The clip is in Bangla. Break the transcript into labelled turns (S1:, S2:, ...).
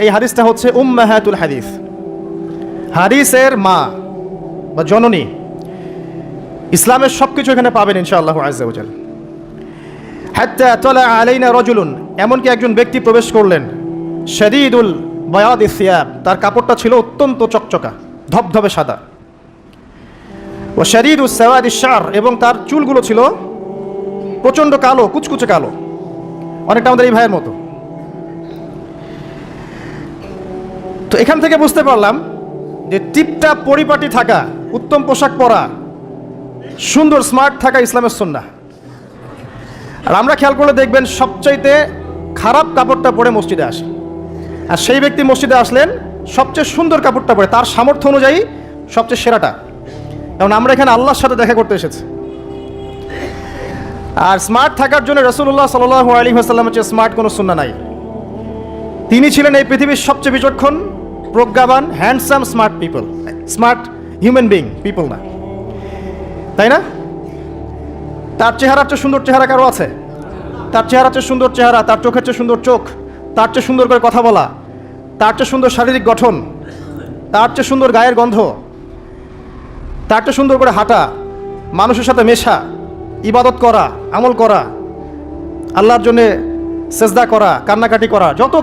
S1: এই হাদিসটা হচ্ছে উম্মাহাতুল হাদিস। হাদিসের মা বা জননী ইসলামের সব কিছু এখানে পাবেন ইনশাআল্লাহ আজাল তলা আলাইনা রজুলুন, এমনকি একজন ব্যক্তি প্রবেশ করলেন, শদীদুল বয়াদ ইসিয়াব তার কাপড়টা ছিল অত্যন্ত চকচকা, ধবধবে সাদা। ও শরীদ সওয়াদ ইশার এবং তার চুলগুলো ছিল প্রচণ্ড কালো, কুচকুচে কালো। অনেকটা আমাদের এই ভাইয়ের মতো। তো এখান থেকে বুঝতে পারলাম যে টিপটা পরিপাটি থাকা, উত্তম পোশাক পরা, সুন্দর স্মার্ট থাকা ইসলামের সন্না আর আমরা খেয়াল করলে দেখবেন সবচাইতে খারাপ কাপড়টা পরে মসজিদে আসে। আর সেই ব্যক্তি মসজিদে আসলেন, সবচেয়ে সুন্দর কাপড়টা পরে, তার সামর্থ্য অনুযায়ী সবচেয়ে সেরাটা। কারণ আমরা এখানে আল্লাহর সাথে দেখা করতে এসেছি। আর স্মার্ট থাকার জন্য রসুল্লাহ সাল আলী আসাল্লামের চেয়ে স্মার্ট কোনো সুন্না নাই। তিনি ছিলেন এই পৃথিবীর সবচেয়ে বিচক্ষণ প্রজ্ঞাবান handsome smart people smart human being people না। তাই না? তার চেহারার চেয়ে সুন্দর চেহারা কারও আছে? তার চেহারার চেয়ে সুন্দর চেহারা, তার চোখের চেয়ে সুন্দর চোখ, তার চেয়ে সুন্দর করে কথা বলা, তার চেয়ে সুন্দর শারীরিক গঠন, তার চেয়ে সুন্দর গায়ের গন্ধ, তার চেয়ে সুন্দর করে হাঁটা, মানুষের সাথে মেশা, ইবাদত করা, আমল করা, আল্লাহর জন্যে সেজদা করা, কান্নাকাটি করা, যত